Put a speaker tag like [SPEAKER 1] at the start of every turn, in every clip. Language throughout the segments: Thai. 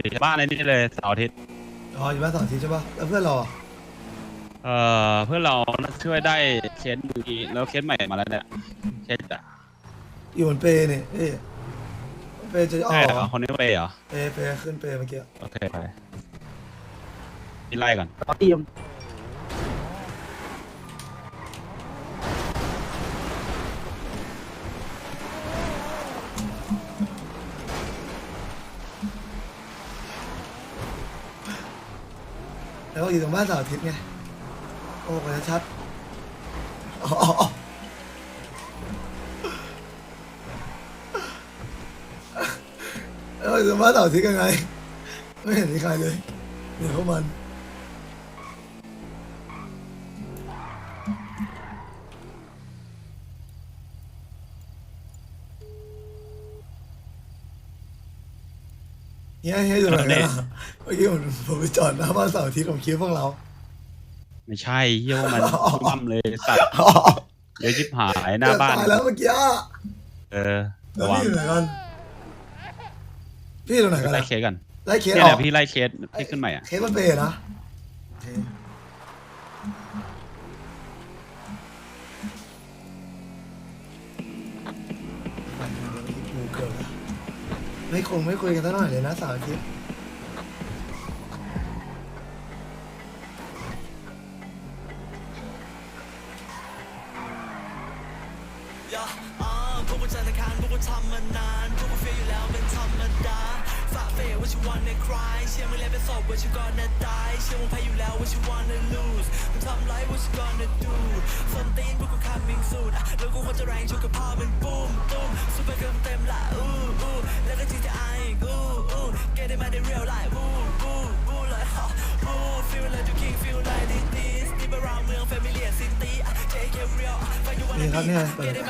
[SPEAKER 1] ออ
[SPEAKER 2] อยู่ที่บ้านในนี่เลยเสาร์อาทิตย์
[SPEAKER 1] อ๋ออยู่บ้านสองทีใช่ปะแล้วเพื่อนเราอะ
[SPEAKER 2] เออเพื่อนเราช่วยได้เคสอยู่ดีแล้วเคสใหม่มาแล้วเนี่ยเคสอะ
[SPEAKER 1] อยู่บนเปรเนี่ยเอ้ยเปรจะออ
[SPEAKER 2] ใช่
[SPEAKER 1] ก
[SPEAKER 2] เหร
[SPEAKER 1] เหร
[SPEAKER 2] อ
[SPEAKER 1] อ
[SPEAKER 2] คนนี้ไปเหรอ
[SPEAKER 1] เปรเปรขึ้นเปรเมื่อกี้
[SPEAKER 2] โอเคไปพี่ไล่ก่อน
[SPEAKER 3] เตรียม
[SPEAKER 1] แล้วก็อยู่ตรงบ้านเสาร์อาทิตย์ไง โอ้กันชัดอ๋ออ๋ออ๋ออยู่ตรงบ้านเสาร์อาทิตย์ยังไง ไม่เห็นมีใครเลยเดี๋ยวพวกมัน เฮียเฮียอยู่ไหนกันอะเมื่อกี้ผมผมไปจอดหน้าบ้านเสาร์อาทิตย์ผมคิดว่าพวกเรา
[SPEAKER 2] ไม่ใช่เยี่ยว่ามันทุ่มเลยสัตว์เดี๋ยวชิบหายหน้าบ้าน
[SPEAKER 1] เกือบตายแล้วเมื่อกี้อะ
[SPEAKER 2] เออ
[SPEAKER 1] แล้ว
[SPEAKER 2] ระวัง
[SPEAKER 1] พี่อยู่ไหนกัน พี่อยู่ไหนกัน
[SPEAKER 2] ไล่
[SPEAKER 1] อะ
[SPEAKER 2] เคสกัน
[SPEAKER 1] ไล่เคส
[SPEAKER 2] เนี่ย
[SPEAKER 1] อ
[SPEAKER 2] แห
[SPEAKER 1] อ
[SPEAKER 2] ละ
[SPEAKER 1] ก
[SPEAKER 2] พี่ไล่เคสพี่ขึ้นใหม่อะ
[SPEAKER 1] เคสมันเปย์นะโอเค ไม่คงไม่คุยกันสักหน่อยเลยนะสาว
[SPEAKER 4] คิดพวกกูจันทร์อังารพวกกูทำมานานพวกกูเฟียอยู่แล้วเป็นธรรมดา ฝ่าเฟว่าชิวันในคลายเชื่อมึงแล้วเป็นศพว่าชิวก่อนนะตายเชื่อมึงแพ้อยู่แล้วว่าชิวันใน lose มึงทำไรว่าชิวันใน do สนตีนพวกกู coming soon อะแล้วกูควรจะแรงชกกับพ่อมึงปุ้มตุ้มซุปเปอร์เกิร์ลเต็มละอู้อู้แล้วก็ GTI อีกอู้อู้ get it มาได้ real life อู้อู้อู้เลยฮะอู้ feel like you king feel like this
[SPEAKER 1] นี่ครับเนี่ยเปิด
[SPEAKER 4] เนี่ย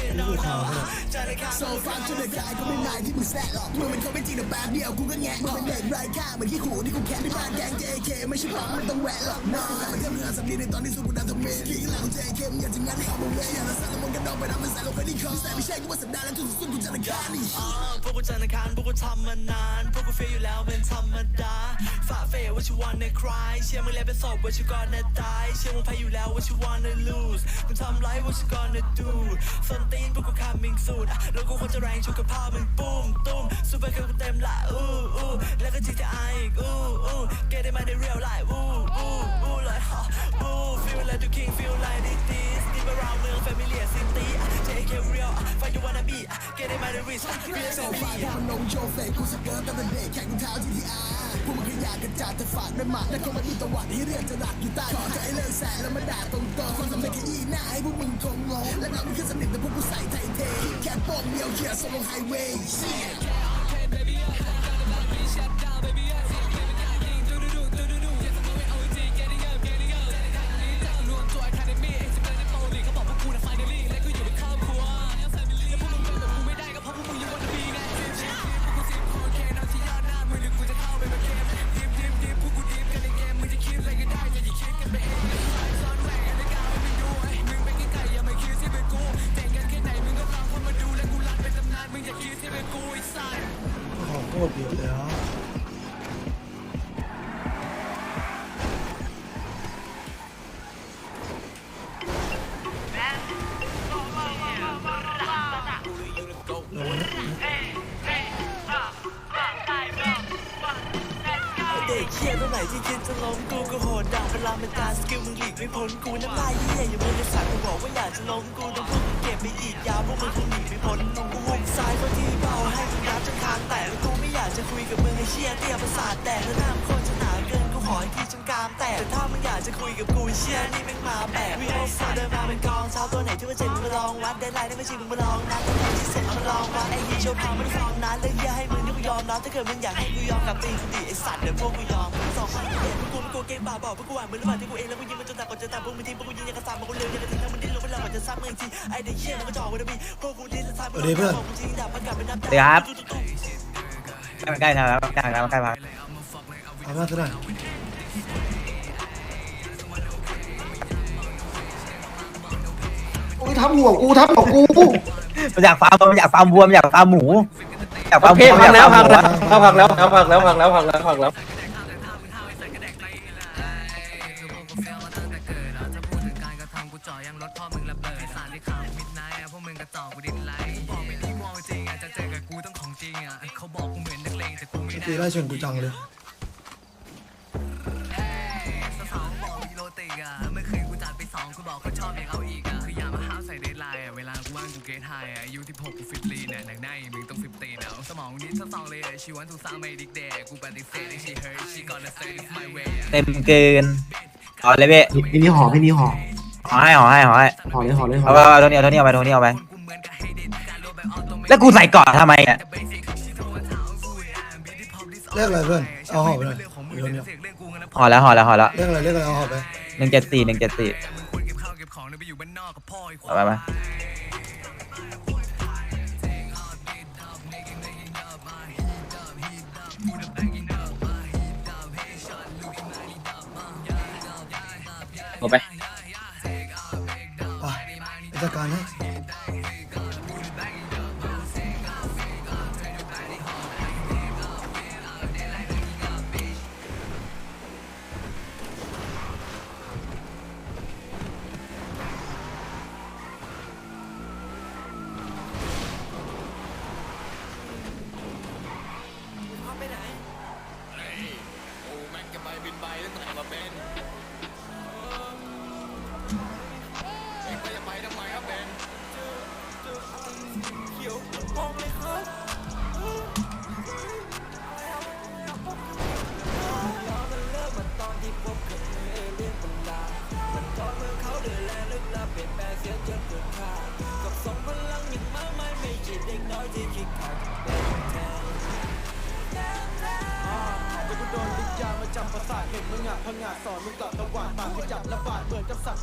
[SPEAKER 4] hear talk shit no no อะจันทร์อังคาร
[SPEAKER 5] โซฟังจนเด็กกายก็ไม่นายที่มึงแซะหรอกมึงเป็นเขาไม่จริงแต่แป๊บเดียวกูก็แงะมึงเป็นเด็กไร้ค่าเหมือนขี้ขู่ที่กูแค้นที่บ้านแกง JK ไม่ใช่ปั๊มมันต้องแหวะหรอกน้องมันแค่เมื่อสัปดาห์ในตอนที่สู้กูดันทำเมนขี้หลัง JK มึงอยากจะงั้นให้เอามาเวอย่าละสารมันกระดองไปทำเป็นสารเราเคยได้คอแต่ไม่ใช่กูว่าสัปดาห์นั้นทุกสุดกูจะละกานี่
[SPEAKER 4] อ่าพวกกูจันทร์อังคารพวกกูทำมานานพวกกูเฟียอยู่แล้วเป็นธรรมดาฝ่าเฟยว่าชิวันในคลายเชื่อมึงแล้วเป็นศพว่าชิก่อนนตายเชื่อมึงแพ้อยู่แล้วว่าชิวันใน lose มึงทำไรว่าชิก่อนน do ส้นตีนพวกกู coming soon อะแล้วกูควรจะแรงชกกับพ่อมึงปุ้มตุ้มซูเปอร์เกิร์ลกูเต็มละอู้อู้แล้วก็ GTI อีกอู้อู้ get it มาได้ real life อู้อู้อู้เลยฮะอู้ feel like the king feel like this this deep around เมือง familiar city อะ JK real อะ find you wanna be อะ get it มาได้ rich อะ real
[SPEAKER 5] โซฟาที่มันนมโชว์เฟกกูสเกิร์ตตั้งแต่เด็กแข่งเท้า GTR พวกมึงขยะกระจาดแต่ฝากด้วยหมัดและก็มาดูตะวันที่เรียกจะหลักอยู่ใต้ขอใจเลิกแสะแล้วมาด่า ตรงๆความสำเร็จขยี้หน้าให้พวกมึงคงงงและเราไม่เคยสนิทแต่พวกกูใส่ไทยเทแค่ป้อมเดียวเขียร์ส่งลงไฮเวย์
[SPEAKER 4] มกูก็โหดด่าเวลามันตาสกิลมึงหลีกไม่พ้นกูน้ำลายเหี้ยอย่ามึงจะสั่งกูบอกว่าอยากจะล้มกูต้องพวกมึงเก็บไปอีกยาวพวกมึงคงหนีไม่พ้นกูหุบซ้ายเข้าที่เบาให้มึงรับจนคางแตกแล้วกูไม่อยากจะคุยกับมึงไอ้เชี่ยเตี้ยประสาทแตกแล้วหน้ามึงโคตรจะหนาเกินกูขอให้ที่ฉันกามแตกแต่ถ้ามึงอยากจะคุยกับกูเชี่ยนี่แม่งมาแปลกวีโอโฟเดินมาเป็นกองเช้าตัวไหนที่ว่าเจ็บมึงมาลองวัดได้ไลน์นั่นก็ชิงมึงมาลองนะตัวไหนที่เสร็จมาลองวัดไอ้ยี่โชว์พาวม่ได้ฟังนะแล้วเหี้ยให้มึง ยอมรับถ้าเกิดมึงอยากให้กูยอมกับตีกูดิไอสัตว์เดี๋ยวพวกกูยอมสองพันเอ็ดกูกลัวเกมบาบอกพวกกูอ่านมือระหว่างที่กูเองแล้วกูยิงมันจนตายก่อนจะตายพวกมึงทีพวกกูยิงยังกระสับมากูเร็วยังกระทิ้งแล้วมึงดิ้นลงไปแล้วก่อนจะซ้ำมึงอีกทีไอเด็กเหี้ยมันก็จ่อว้นะพี่พวกกูดิ้นแล้วซ้ำมึง
[SPEAKER 1] ดีเพื่อน
[SPEAKER 3] สวัสดีครับใกล้ทางแล้วใกล้ทางแล้วใกล้พัก
[SPEAKER 1] เอาหน้าเท่าไหร่
[SPEAKER 6] กูทำหัวกูทำหัวกู
[SPEAKER 3] มันอยากฟาร์มมันอยากฟาร์มวัวมันอยากฟาร์มหมู
[SPEAKER 6] โอ
[SPEAKER 3] ร์ม
[SPEAKER 6] เค
[SPEAKER 3] วัว
[SPEAKER 6] พักแล้ว
[SPEAKER 3] อยา
[SPEAKER 6] พัก
[SPEAKER 3] ฟาร์ม
[SPEAKER 6] แล้วพักแล้วพักแล้วพักแล้วพักแล้วพักแล้วพักแล้ว
[SPEAKER 1] ตีไล่ชนกูจังเลย
[SPEAKER 3] เต็มเกินเอาเลยเว้ย
[SPEAKER 6] พี่นี่หอพี่นี่หอ
[SPEAKER 3] หอให้หอให้หอให้
[SPEAKER 6] หอเลยหอเลยหอ
[SPEAKER 3] เอาไปเอาเท่านี้เอาเท่านี้เอาไปเท่านี้เอาไป แล้วกูใส่เกาะทำไมอะ
[SPEAKER 1] เรียกอะไรเพื่อนเอาหอบไปหน่อยเดี๋ยวเนี่ย
[SPEAKER 3] ห่อแล้วห่อแล้วห่อแล้ว
[SPEAKER 1] เรียกอะไรเรียกอะไรเอาหอบไป
[SPEAKER 3] หนึ่งเจ็ดสี่หนึ่งเจ็ดสี่ เอาไปไห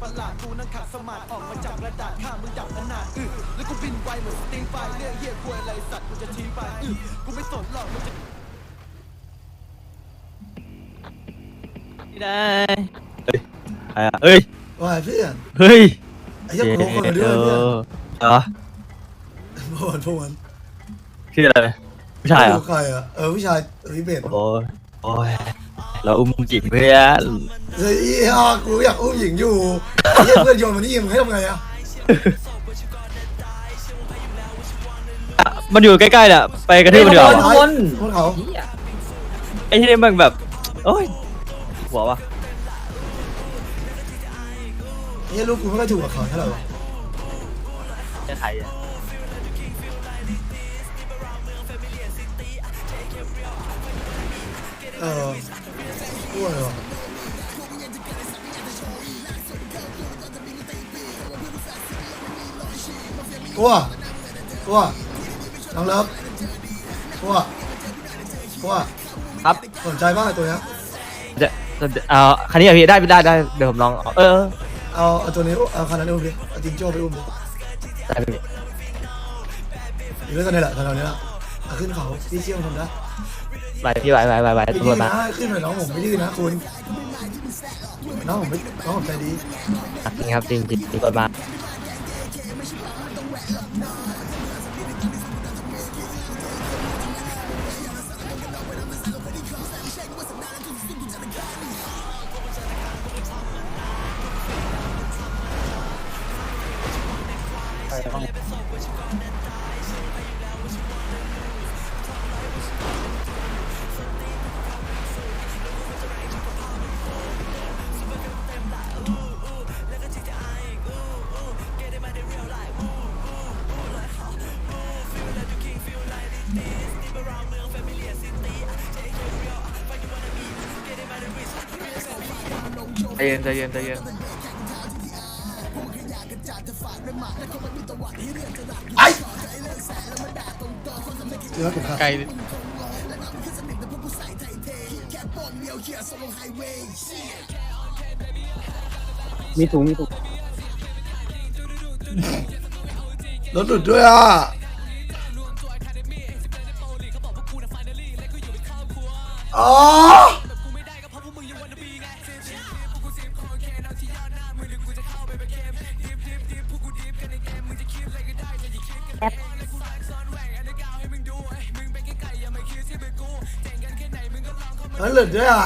[SPEAKER 1] ประหลาดกูนั่งขัดส
[SPEAKER 3] มา
[SPEAKER 6] ธิออกมาจา
[SPEAKER 1] กกระดาษข้ามึงจับขนาดอึแล้วกูบิน
[SPEAKER 3] ไวเหมือนสติงไฟเรื่องเหี้ยควยอะไร
[SPEAKER 1] สัตว์กูจะทิ้งไป
[SPEAKER 3] อึ
[SPEAKER 1] กูไม่สนหรอกมึงจะ
[SPEAKER 3] ไม่ได้เฮ้ย
[SPEAKER 1] เฮ้ยว่าเพื่อน
[SPEAKER 3] เฮ้ย
[SPEAKER 1] ไอ้ยักษ์โผล่คนเดียวเนี่ย
[SPEAKER 3] เหรอโพ
[SPEAKER 1] วนพวน
[SPEAKER 3] ชื่ออะไรผู้ชายเหรอะ
[SPEAKER 1] เออผู้ชายรีเบท
[SPEAKER 3] โอ้ยโอ้ย เราอุ้มจิ๋งเพื่อน
[SPEAKER 1] เฮ้ยอะกูอยากอุ้มหญิงอยู่ไอ้เหี้ยเพื่อนโยนมานี่มึงให้ทำไงอะ
[SPEAKER 3] มันอยู่ใกล้ๆเนี่ยไปกระทืบมันเดี๋ยวา
[SPEAKER 1] ทุกคน พวกเขา
[SPEAKER 3] ไอ้ที่นี่มันแบบ โอ้ยหัววะ
[SPEAKER 1] ไอ้เหี้ยลูกกูไม่ค่อยถูกกับเขาเท่าไหร่วะ
[SPEAKER 3] จะไทยอะ
[SPEAKER 1] เออ กูอะไรวะกูอะกูอะน้องเลิฟกูอะกูอะ
[SPEAKER 3] ครับ
[SPEAKER 1] สนใจบ้างไอ้ตัวเนี้ย
[SPEAKER 3] จะจะเอาคันนี้เหรอพี่ได้ได้ได้เดี๋ยวผมลองเออ
[SPEAKER 1] เอาเอาตัวนี้เอาคันนั้นอุ้มดิเอาจิงโจ้ไปอุ้มดิ
[SPEAKER 3] ได้พี่
[SPEAKER 1] อยู่ด้วยกันนี่แหละแถวๆนี้แหละเอาขึ้นเขาพี่เชี่ยวทำได้
[SPEAKER 3] ไปพี่ไปไปไปไป
[SPEAKER 1] ไม่
[SPEAKER 3] ตำร
[SPEAKER 1] ดื้
[SPEAKER 3] ว
[SPEAKER 1] อ
[SPEAKER 3] จมา
[SPEAKER 1] นะขึ้นหน่อยน้องผมไม่ดื้อนะคุณน้องผมไม่น้องผมใจดี
[SPEAKER 3] จริงครับจริงจริงตำรวจมา
[SPEAKER 6] ใจเย็นใจเย็นใจเย็น
[SPEAKER 1] ไอ้เดี๋ยวผมครับ
[SPEAKER 7] ไกล
[SPEAKER 6] มีถุงมีถุง
[SPEAKER 1] รถหลุดด้วยอะอ๋อ รถหลุดด้วยอะ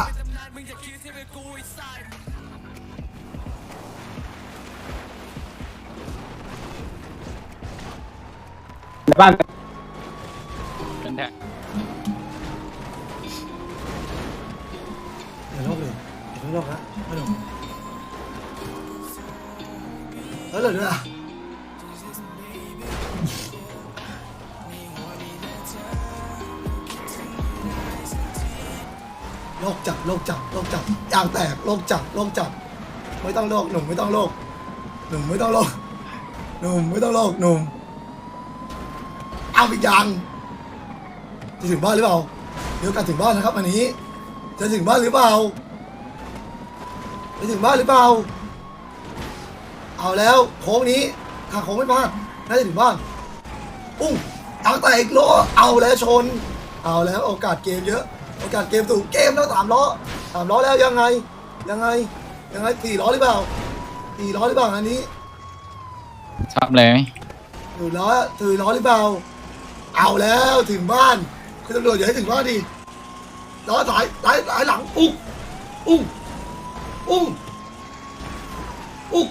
[SPEAKER 6] บ้าน
[SPEAKER 1] โลกจับโลกจับโลกจับยางแตกโลกจับโลกจับ ไม่ต้องโลกหนุ่มไม่ต้องโลกหนุ่มไม่ต้องโลกหนุ่มไม่ต้องโลกหนุ่มเอาอีกอย่างจะถึงบ้านหรือเปล่าเดี๋ยวกันถึงบ้านนะครับอันนี้ จะถึงบ้านหรือเปล่าจะถึงบ้านหรือเปล่า เอาแล้วโค้งนี้ถ้าโค้งไม่พลาดน่าจะถึงบ้านปุ้งยางแตกอีกโลเอาแล้วชน เอาแล้วโอกาสเกมเยอะ โอกาสเกมสูงเกมแล้วสามล้อสามล้อแล้วยังไง ยังไง ยังไงสี่ล้อหรือเปล่าสี่ล้อหรือเปล่าอันนี้
[SPEAKER 7] ซับเลย
[SPEAKER 1] สี่ล้อสี่ล้อหรือเปล่า เอาแล้วถึงบ้านคุณตำรวจอย่าให้ถึงบ้านดิล้อสายสายสายหลังอุ้งอุ้งอุ้งอุ้ง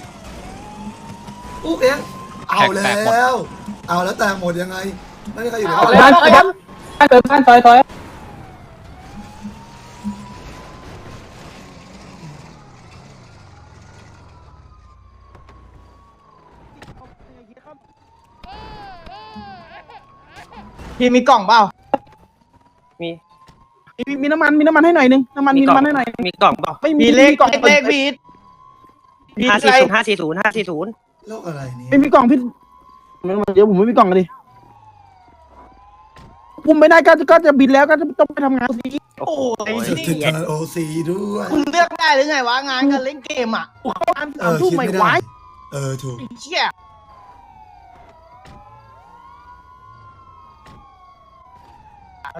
[SPEAKER 1] อุ้งเองเอาแล้ว เอาแล้วแต่หมดยังไง ไม่มีใครอยู่ในบ้าน
[SPEAKER 6] บ้านบ้านบ้านเติมบ้านซอยซอย
[SPEAKER 8] พี่มีกล่องเปล่า
[SPEAKER 6] มี
[SPEAKER 8] มีมีน้ำมันมีน้ำมันให้หน่อยนึงน้ำมันมีน้ำมันให้หน่อย
[SPEAKER 6] มีกล่องเปล่า
[SPEAKER 8] ไม่มี
[SPEAKER 9] มีเลข
[SPEAKER 8] กล่อง
[SPEAKER 9] เลขพีท
[SPEAKER 8] พี่
[SPEAKER 6] ห้า
[SPEAKER 8] อะไร
[SPEAKER 6] สี่ศูนย์ห้าสี่ศูนย์ห้าสี่ศูนย์
[SPEAKER 1] โลกอะไรนี่
[SPEAKER 8] ไม่มีกล่องพี่มันมันเดี๋ยวผมไม่มีกล่องเลยดิผมไม่ได้ก็ก็จะบินแล้วก็จะต้องไปทำงานสิ
[SPEAKER 9] โอ้ย
[SPEAKER 1] จุด
[SPEAKER 9] นี่
[SPEAKER 1] จุดทางโอซีด้วย
[SPEAKER 9] คุณเลือกได้หรือไงวะงานกันเล่นเกมอะ
[SPEAKER 8] เข้างาน
[SPEAKER 1] เอ
[SPEAKER 8] สาม
[SPEAKER 1] อ
[SPEAKER 8] ทุ่ม
[SPEAKER 1] คิด
[SPEAKER 8] ไม่
[SPEAKER 1] ไม่
[SPEAKER 8] ไหว
[SPEAKER 1] ได้เออถูก
[SPEAKER 8] ไอ้เชี่ย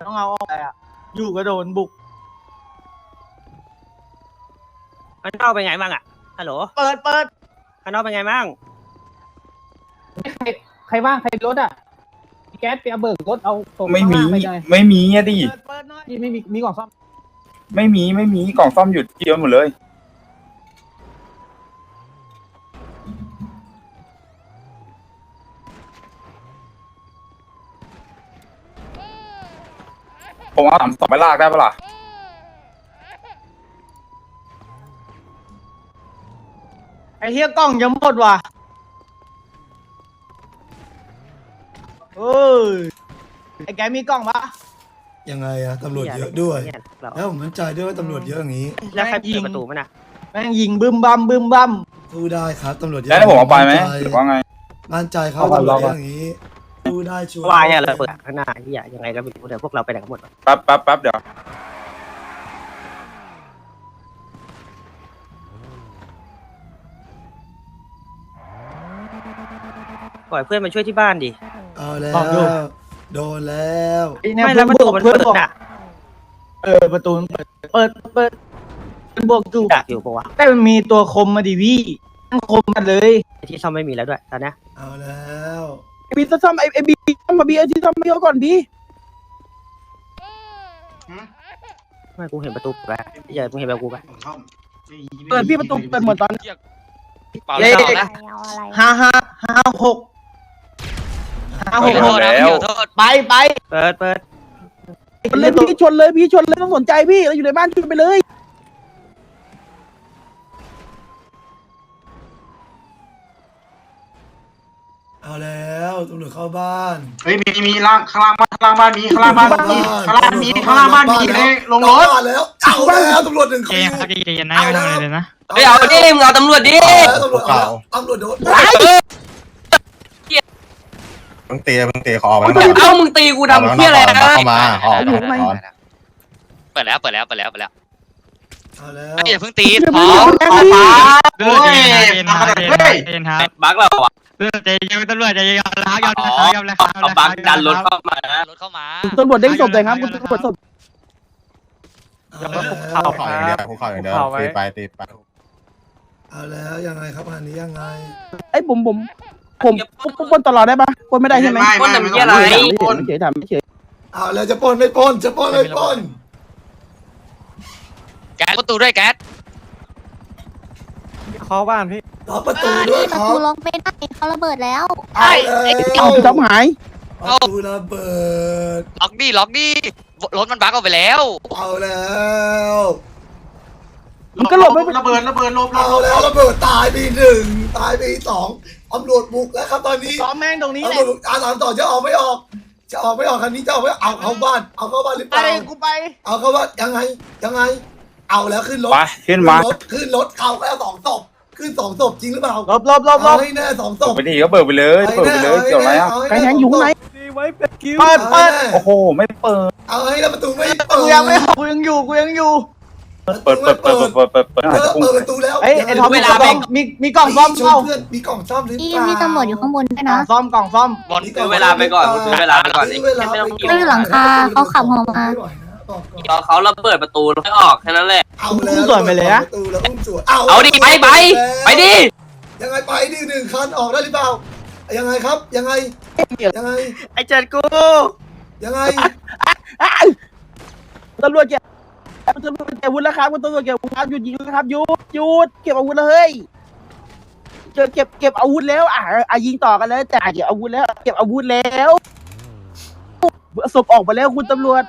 [SPEAKER 8] ต้องเอาอะไรอะ อยู่ก็โดนบุก
[SPEAKER 6] ข้างนอกเป็นไงบ้างอะฮัลโหล
[SPEAKER 9] เปิดเปิด
[SPEAKER 6] ข้างนอกเป็นไงบ้าง
[SPEAKER 8] ใครว่างใครรถอะแก๊สไปเอาเบิกรถเอาส่ง
[SPEAKER 10] ไม่มี
[SPEAKER 8] ข้างล่างปหน่อย
[SPEAKER 10] ไม่มีอะดิ
[SPEAKER 9] เปิดเปิดหน่อย
[SPEAKER 8] พี่ไม่มีมีกล่องซ่อม
[SPEAKER 10] ไม่มีไม่มีกล่องซ่อมหยุดเดียวหมดเลย ผมเอาสามสองไปลากได้ปะล่ะ
[SPEAKER 9] ไอ้เฮียกล้องยังหมดว่ะเอ้ยไอ้แกมีกล้องปะ
[SPEAKER 1] ยังไงอะตำรวจเยอะด้วย
[SPEAKER 6] เนี่ยเรา
[SPEAKER 1] แล้วผมมั่นใจด้วยว่าตำรวจเยอะอย่างนี้
[SPEAKER 6] แล้วใครเปิดประตูมันอะ
[SPEAKER 9] แม่งยิงบึมบัมบึมบัม
[SPEAKER 1] สู้ได้ครับตำรวจเยอะ
[SPEAKER 10] แล้วให้ผมเอาไปไหม
[SPEAKER 1] นใจ
[SPEAKER 10] หรือว่าไง
[SPEAKER 1] มั่นใจครับ
[SPEAKER 10] เอาก่อน
[SPEAKER 1] ตำรวจ
[SPEAKER 10] รอก่
[SPEAKER 1] เย
[SPEAKER 10] อน
[SPEAKER 1] อะอย่างนี้ สู้ได้ชัวร์
[SPEAKER 6] วายเนี่ยเราเปิดข้างหน้าที่อยยังไงก็ไม่รู้เดี๋ยวพวกเราไปไหนกันหมดวะ
[SPEAKER 10] แป๊บแป๊บแป๊บเดี๋ยว
[SPEAKER 6] ปล่อยเพื่อนมาช่วยที่บ้านดิ
[SPEAKER 1] เอาแล้ว
[SPEAKER 9] บอกอยู่
[SPEAKER 1] โดนแล้ว
[SPEAKER 9] ไอ้เนี่ย
[SPEAKER 6] ไม่แล้วประตูมัน
[SPEAKER 9] เพื่
[SPEAKER 6] เปิ
[SPEAKER 9] อน
[SPEAKER 6] ด
[SPEAKER 9] บอก
[SPEAKER 6] อะ
[SPEAKER 9] เออประตูมันเปิดเปิดเปิดมันบวกอยู่
[SPEAKER 6] ดักอยู่ปะวะ
[SPEAKER 9] แต่มันมีตัวคมมาดิพี่มันคมมาเลย
[SPEAKER 6] ที่ซ่อมไม่มีแล้วด้วยตอนเนี้ย
[SPEAKER 1] เอาแล้ว
[SPEAKER 8] ไอ้ บีจะซ่อมไอ้ไอ้บีซ่อมมาบีไอ้ที่ซ่อมไม่เอาก่อนบี
[SPEAKER 6] ไม่กูเห็นประตูไปอย่ามึงเห็นแบบกูไป
[SPEAKER 8] เปิดพี่ประตูเปิดหมดตอน
[SPEAKER 2] เปล่า
[SPEAKER 9] เล
[SPEAKER 2] แล้ว
[SPEAKER 9] ขห้าห้าห้าหกห้าหก
[SPEAKER 10] หมดแล้ว
[SPEAKER 9] ไปไป
[SPEAKER 6] เปิดเปิด
[SPEAKER 8] ชนเลยพี่ชนเลยพี่ชนเลยต้องสนใจพี่เราอยู่ในบ้านชนไปเลย
[SPEAKER 1] เอาแล้วตำรวจเข้าบ้าน
[SPEAKER 11] เฮ้ยมีมีล่างข้างล่างบ้านข้างล่างบ้านมีข้างล่างบ้านมีข้างล่างมีข้างล่างบ้านมีเลยลงรถ
[SPEAKER 1] บ้านแล้ว
[SPEAKER 11] เเอา
[SPEAKER 1] แล้วตำรวจหนึ่งคน
[SPEAKER 2] เย็
[SPEAKER 1] อนยู่
[SPEAKER 2] ครับใจเย็นนะไม่ทำอะไรเลยนะ
[SPEAKER 9] เฮ้ยเอาดิมึงเอาตำรวจดิ
[SPEAKER 1] เอาแล้วตำรวจเอาแล้วตำรวจโดน
[SPEAKER 11] มึงตีมึงตีขอออกมา
[SPEAKER 9] เอ้ามึงตีกูทำเพี้ยอะไรนะ
[SPEAKER 11] เข้ามาออกมา
[SPEAKER 3] เปิดแล้วเปิดแล้วเปิดแล้วเปิดแล้ว
[SPEAKER 1] เอาแล้ว
[SPEAKER 3] อย่าเพิ่งตี
[SPEAKER 9] ขอขอฟ้า
[SPEAKER 2] เรื่องใจเย็นครับใจเย็นครับใจเย็นครับ
[SPEAKER 9] บักเราอะ
[SPEAKER 2] เรื่อง ใจเย็นตำรวจใจเย็นยอมรับยอมรับยอมรับ
[SPEAKER 9] เอาบักดันรถเข้ามานะ
[SPEAKER 3] รถเข้ามา
[SPEAKER 8] ตำรวจเด้งศพเลยครับคุณตำรวจศพ
[SPEAKER 1] เอาแล้ว
[SPEAKER 11] ข่าอย่างเดียวคุกเข่าอย่างเดียวตีไปตีไป
[SPEAKER 1] เอาแล้วยังไงครับอันนี้ยังไง
[SPEAKER 8] ไอ้ผมผมผมผมผมปนตลอดได้ปะปนไม่ได้ใช่ไหม
[SPEAKER 9] ปนแต่เพี้ยอะไร
[SPEAKER 8] ปนเฉยทำเฉย
[SPEAKER 1] เอาแล้วจะปนไม่ปนจะปนไม่ปน
[SPEAKER 3] แก๊สประตูด้วยแก๊ส
[SPEAKER 8] ขอบ้านพี่
[SPEAKER 1] ล็อกประตูด้วย
[SPEAKER 12] ป
[SPEAKER 1] ค
[SPEAKER 12] ระ
[SPEAKER 1] รั
[SPEAKER 12] ตู
[SPEAKER 1] บ
[SPEAKER 12] ล็อกไม่ได้เขาระเบิดแล้ว
[SPEAKER 1] เอาแล้ว
[SPEAKER 8] เอาพี่ท็อปหาย
[SPEAKER 1] ประตูระเบิด
[SPEAKER 3] ล็อกดิล็อกดิรถมันบั๊กออกไปแล้ว
[SPEAKER 1] เอาแล้ว
[SPEAKER 8] มันก็หลบไม่
[SPEAKER 9] ระเบิดระเบิดลบ
[SPEAKER 1] เอาแล้วระเบิดตายไปหนึ่งตายไปสองตำรวจบุกแล้วครับตอนนี้
[SPEAKER 8] ซ้อมแม่งตรงนี้แห
[SPEAKER 1] ตำ
[SPEAKER 8] ละ
[SPEAKER 1] รวจอาสามต่อจะออกไม่ออก จะออกไม่ออกคันนี้จะออกไม่เอาเข้าบ้าน เอาเข้าบ้านหรือเป
[SPEAKER 8] อะไร
[SPEAKER 1] ล่า
[SPEAKER 8] กูไป
[SPEAKER 1] เอาเข้าบ้านยังไงยังไง เอาแล้วขึ้นรถ
[SPEAKER 10] ไปขึ้นมา
[SPEAKER 1] รถขึ้นรถเขาแค่สองศพ ขึ้นสองศพจริงหรือเปล่า
[SPEAKER 8] ลบลบลบล
[SPEAKER 1] เอา
[SPEAKER 8] บ
[SPEAKER 1] ให้แน่สองศพ
[SPEAKER 10] ไปดีก็เบิกไปเลยเบิกไปเลยเกี่ยวอะไรอะ
[SPEAKER 8] ใครแทงอยู่ข้างใน
[SPEAKER 1] เปิด
[SPEAKER 8] เปิดเปิด
[SPEAKER 10] โอ้โหไม่เปิด
[SPEAKER 1] เอาให้แล้วประตูไม่เปิด
[SPEAKER 8] กูยังไม่ออกกูยังอยู่กูยังอยู่
[SPEAKER 10] เปิดเปิดเปิดเปิดเปิดเปิด
[SPEAKER 1] เอ
[SPEAKER 10] เปิด
[SPEAKER 1] อเปิดประตูแล้ว
[SPEAKER 8] เอ้ยไอ้ท็อป
[SPEAKER 9] เว
[SPEAKER 8] มี
[SPEAKER 9] ลาก
[SPEAKER 8] ล่
[SPEAKER 9] ไป
[SPEAKER 8] องมีมีกล่องซ่อม
[SPEAKER 1] ช
[SPEAKER 8] เปล่า
[SPEAKER 1] เพื่อนมีกล่องซ่อมหรือ
[SPEAKER 12] พี่
[SPEAKER 1] เปล่า
[SPEAKER 12] มีตำรวจอยู่ข้างบนด้วย
[SPEAKER 8] กล่อ
[SPEAKER 12] นะ
[SPEAKER 8] งซ่อมกล่องซ่อม
[SPEAKER 3] บอล
[SPEAKER 1] มีกล่อง
[SPEAKER 9] ซื้อเวลาไปก่อนกูซื้อเวลาไปก่อน
[SPEAKER 1] ซื้อเวลาไปก่อน
[SPEAKER 12] เขาอยู่หลังคาเขาขับฮอมา
[SPEAKER 1] ไม่ไหวนะบอกก่อน
[SPEAKER 9] รอเขาระเบิดประตูไม่ออกแค่นั้นแหละ
[SPEAKER 1] เอาแล้วประตูแล้วอุ้มสวนเอา
[SPEAKER 9] เอาดิไปไปไปดิ
[SPEAKER 1] ยังไงไปดิหนึ่งคันออกได้หรือเปล่า ยังไงครับ ยังไง ยังไง
[SPEAKER 8] ไอ้เจ็ดกู
[SPEAKER 1] ยังไง
[SPEAKER 8] ตำรวจเก็บตำรวจเก็บอาวุธแล้วครับคุณตำรวจเก็บอาวุธครับหยุดยิงแล้วครับหยุดหยุดเก็บอาวุธแล้วเฮ้ยเก็บเก็บเก็บอาวุธแล้วอะอะยิงต่อกันแล้วแต่เก็บอาวุธแล้ว เก็บอาวุธแล้วศพออกไปแล้วคุณตำรวจ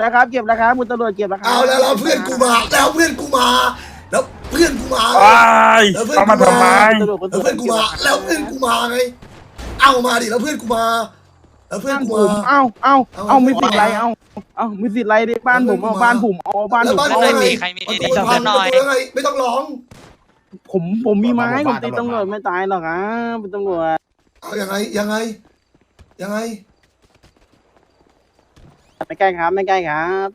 [SPEAKER 8] นะครับเก็บแล้วครับคุณตำรวจเก็บแล้วครับ
[SPEAKER 1] เอาแล้วแล้วเพื่อนกูมาแล้วเพื่อนกูมา แล้วเพื่อนกูมา
[SPEAKER 10] ว้ายต้องมาทำไม
[SPEAKER 1] แล้วเพื่อนกูมาแล้วเพื่อนกูมาไงเอามาดิแล้วเพื่อนกูมาแล้วเพื่อน
[SPEAKER 8] บ้าน
[SPEAKER 1] กู
[SPEAKER 8] ผม
[SPEAKER 1] มา
[SPEAKER 8] เอ้าเอ้า
[SPEAKER 1] เอา
[SPEAKER 8] เอ้ามีสิทธิ์อะไรเอ้าเอ้ามีสิทธิ์อะไรดิบ้านผมเอาบ้านผมเอาบ้าน
[SPEAKER 1] แล้ว
[SPEAKER 8] ผม
[SPEAKER 1] บ้าน
[SPEAKER 8] เอา
[SPEAKER 1] กูยังไง
[SPEAKER 3] ใครมี
[SPEAKER 1] ประ
[SPEAKER 3] ดี
[SPEAKER 1] ตู
[SPEAKER 3] จั
[SPEAKER 1] พั
[SPEAKER 3] ง
[SPEAKER 1] ง
[SPEAKER 3] ห
[SPEAKER 1] ประ
[SPEAKER 3] น่อย
[SPEAKER 1] ตูยังไงไม่ต้องร้อง
[SPEAKER 8] ผมผมมีไม้ผมตีตำรวจไม่ตายหรอกอะเป็นตำรวจ
[SPEAKER 1] เอายังไงยังไงยังไง
[SPEAKER 8] ไม่ใกล้ครับ ไม่ใกล้ครับ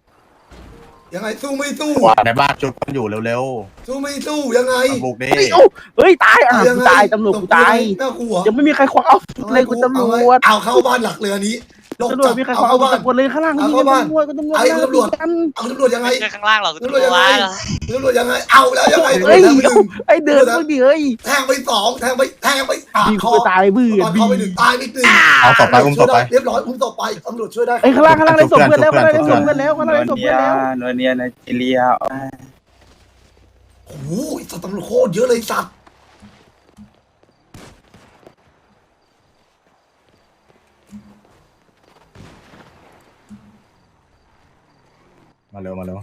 [SPEAKER 1] ยังไงสู้ไม่สู้
[SPEAKER 11] กว่าในบ้านจุดมันอยู่เร็ว
[SPEAKER 1] สู้ไม่สู้ยังไง
[SPEAKER 11] ๆบุกดิ
[SPEAKER 8] เฮ้ยเอ้าเฮ้ยตายอะ
[SPEAKER 1] ยัง
[SPEAKER 8] กู
[SPEAKER 1] ไง
[SPEAKER 8] ตายตำรวจกูตาย
[SPEAKER 1] น่ากลัว
[SPEAKER 8] ยังไม่มีใครคว้าเอาเลยคุณตำรวจ
[SPEAKER 1] เอาเข้าบ้านหลักเรือนี้ ลง
[SPEAKER 8] ตำรวจ
[SPEAKER 1] จับ
[SPEAKER 8] มีใคร
[SPEAKER 1] เอา
[SPEAKER 8] คว้าเอา
[SPEAKER 1] เข้าบ้าน
[SPEAKER 8] ตะโกนเลยข้างล่าง
[SPEAKER 1] เอา
[SPEAKER 8] ยิง
[SPEAKER 1] เข้าบ้าน
[SPEAKER 8] ตำรวจคุณตำรวจ
[SPEAKER 1] ไอ้ตำรวจ
[SPEAKER 8] กัน
[SPEAKER 1] เอาตำรวจยังไง
[SPEAKER 3] ไม่ใช่ข้างล่างหรอก
[SPEAKER 1] ตำรวจยังไงตำรวจยังไง เอาแล้วยังไง
[SPEAKER 8] เฮ้ย
[SPEAKER 1] แทงไปหนึ่ง
[SPEAKER 8] ไอ้เดินมึงดิเฮ้ย
[SPEAKER 1] แทงไปสองแทงไปแทงไปปาด
[SPEAKER 8] ยิง
[SPEAKER 1] คอ
[SPEAKER 8] กูตายบื้อ
[SPEAKER 1] ตอนเข้าไปหนึ่งตายไปหนึ่ง
[SPEAKER 11] เอาศพไปอุ้มศพไป
[SPEAKER 1] เรียบร้อยอุ้มศพไปตำรวจช่วยได้
[SPEAKER 8] ไอ้ยข้างล่างข้างล่างได้ศพเพื่อนแล้วข้างล่างได้ศพเพื่อนแล้วข้างล่างได้ศพ
[SPEAKER 10] เนี
[SPEAKER 8] เพื่อน
[SPEAKER 10] ย
[SPEAKER 8] แล้ว
[SPEAKER 10] นวลเนียนไนจีเรีย
[SPEAKER 1] โอ้โหสัตว์ตำรวจโคตรเยอะเลยสัตว์
[SPEAKER 11] มาเร็วมาเร็ว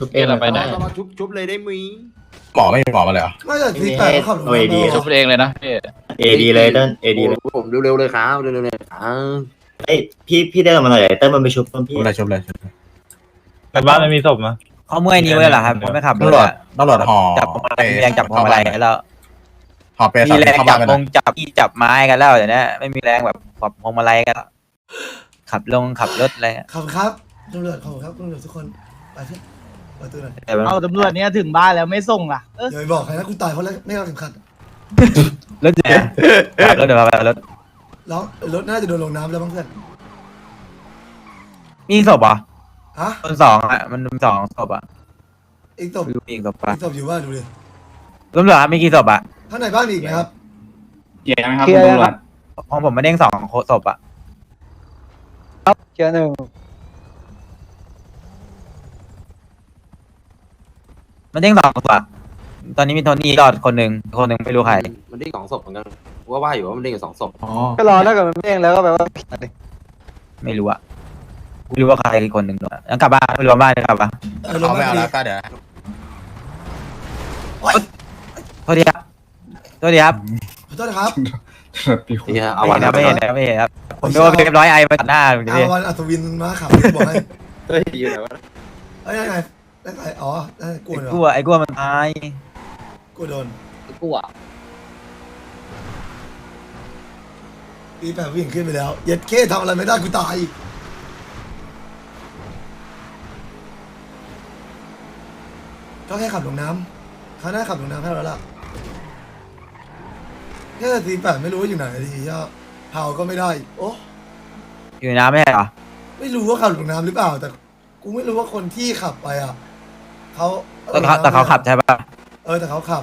[SPEAKER 7] ทุกเอ็นไปไหน
[SPEAKER 9] ชุบชุบเลยได้มี
[SPEAKER 11] หมอไม่มีหมอมาเลยเหรอ
[SPEAKER 1] ไม่แต่ที่แต่ขับรถ
[SPEAKER 7] โอ้ยดีชุบเองเลยนะพี่
[SPEAKER 6] เอดีเลยเติ้ลเอดีเลย
[SPEAKER 9] ผมเร็วๆเลยครับเร็วๆเลยครับ
[SPEAKER 6] เอ้ยพี่พี่เติ้ลมาหน่อยเติ้ลมันไปชุบต้น
[SPEAKER 11] ชุ
[SPEAKER 6] พี่
[SPEAKER 11] บเลยชุบเลยชุบเลย
[SPEAKER 7] บ้านไม่มีศพนะ
[SPEAKER 3] เขาเมื่อยนิ้วเลยเหรอครับผมไม่ขับ
[SPEAKER 11] ตำรวจตำรวจห่อ
[SPEAKER 3] จับพวงมาลัยมีแรงจับพวงมาลัยแล้ว
[SPEAKER 11] ห่อเปรย์
[SPEAKER 3] มี
[SPEAKER 11] สาม
[SPEAKER 3] แร
[SPEAKER 11] สิบ
[SPEAKER 3] ง
[SPEAKER 11] เข้า
[SPEAKER 3] จั
[SPEAKER 11] บ้า
[SPEAKER 3] บ
[SPEAKER 11] นไป
[SPEAKER 3] พ
[SPEAKER 11] นะ
[SPEAKER 3] งจับที่จับไม้กันแล้วเดี๋ยวนี้ไม่มีแรงแบบปรับพวงมาลัยกันแล้วขับลงขับรถอะไร
[SPEAKER 1] ขอบคุณครับตำรวจขอบคุณครับตำรวจทุกคนไปที่ประตูหน่อย
[SPEAKER 3] แต่มัน
[SPEAKER 8] เอาตำรวจเนี้ยถึงบ้านแล้วไม่ส่งล่ะเออ
[SPEAKER 1] อย่าไปบอกใครนะกูตายเพราะไม่เอาเข็มขัด
[SPEAKER 3] รถเดี๋ยวขับรถเดี๋ยวพาไปรถ
[SPEAKER 1] แล้วรถน่าจะโดนลงน้ำแล้วบ้างเพื่อน
[SPEAKER 3] มีศพเหรอ
[SPEAKER 1] ฮะ
[SPEAKER 3] คนสองอะมันมีสองศพอะ
[SPEAKER 1] อีกศพ
[SPEAKER 3] ไม่รู้มีอีกศพ
[SPEAKER 1] อี
[SPEAKER 3] ปะ
[SPEAKER 1] กศพอยู่บ้านดูดิ
[SPEAKER 3] ตำรวจครับมีกี่ศพอะ
[SPEAKER 1] ข้างในบ้านมีอีกไหมครับ
[SPEAKER 10] เกียร์ไหมครับ
[SPEAKER 8] เคลียร์
[SPEAKER 10] ตำรวจ
[SPEAKER 3] ของผมมันเด้งสองศพอะ
[SPEAKER 8] เชียร์หนึ่ง
[SPEAKER 3] มันเด้งสองศพอะตอนนี้มีโทนี่รอดคนหนึ่งคนหนึ่งไม่รู้ใคร
[SPEAKER 9] มันได้สองศพเหมือนกันว่าว่าอยู่ว่ามันได้สองศพ
[SPEAKER 8] ก็รอถ้าเกิดมันเด้งแล้วก็แบบว่า
[SPEAKER 3] ไม่รู้อะไม่รู้ว่าใครคือคนหนึ่งด้วยแล้วกลับบ้านไม่รู้ว่าบ้านจะกลับปะ
[SPEAKER 1] เออลง
[SPEAKER 11] เขาไม่
[SPEAKER 1] บ้าน
[SPEAKER 11] เอา
[SPEAKER 1] ดี
[SPEAKER 11] แล้วก็เดี๋ยว
[SPEAKER 3] โทษทีครับ โทษทีครับ
[SPEAKER 1] ขอโทโทษนะครับ
[SPEAKER 10] ตีหัว
[SPEAKER 3] เอาวันนะไม่เห็นนะไม่เห็นครับผมดูว่าเรียบร้อยไอมาตัดหน้าผมดิ
[SPEAKER 1] เอาวันอัศวินมาขับบอกให้
[SPEAKER 9] เฮ้ยอยู่ไหนวะ
[SPEAKER 1] เอ้ยยังไงยังไงอ๋อนั่นกู
[SPEAKER 3] ไอ้
[SPEAKER 1] เหร
[SPEAKER 3] กลั
[SPEAKER 1] อ
[SPEAKER 3] วไอ้กลัวมันตาย
[SPEAKER 1] กูโดน
[SPEAKER 9] กูอะ
[SPEAKER 1] ตีแปดวิ่งขึ้นไปแล้วเย็ดเข้ทำอะไรไม่ได้กูตายก็แค่ขับลงน้ำเขาน่าขับลงน้ำให้เราแล้วล่ะ แค่ตีแปดไม่รู้ว่าอยู่ไหนทีก็เผาก็ไม่ได้โอ้
[SPEAKER 3] อยู่ในน้ำไม่ใช่เหรอ
[SPEAKER 1] ไม่รู้ว่าขับลงน้ำหรือเปล่า แต่กูไม่รู้ว่าคนที่ขับไปอะเขา
[SPEAKER 3] แต่เขาแต่เขาขับใช่ป่ะ
[SPEAKER 1] เออแต่เขาขับ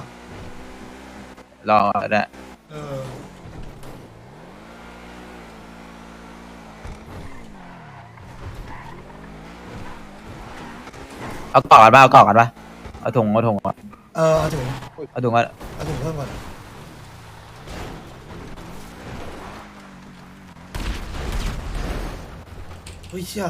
[SPEAKER 3] รอเนี่ย
[SPEAKER 1] เออ
[SPEAKER 3] เอากรอกกันป่ะเอากรอกกันป่ะเอาถุงเอาถุง
[SPEAKER 1] เออเอาถุง
[SPEAKER 3] เอาถุงก็
[SPEAKER 1] เอาถุงเพิ่มก่อน เฮ้ยเชี่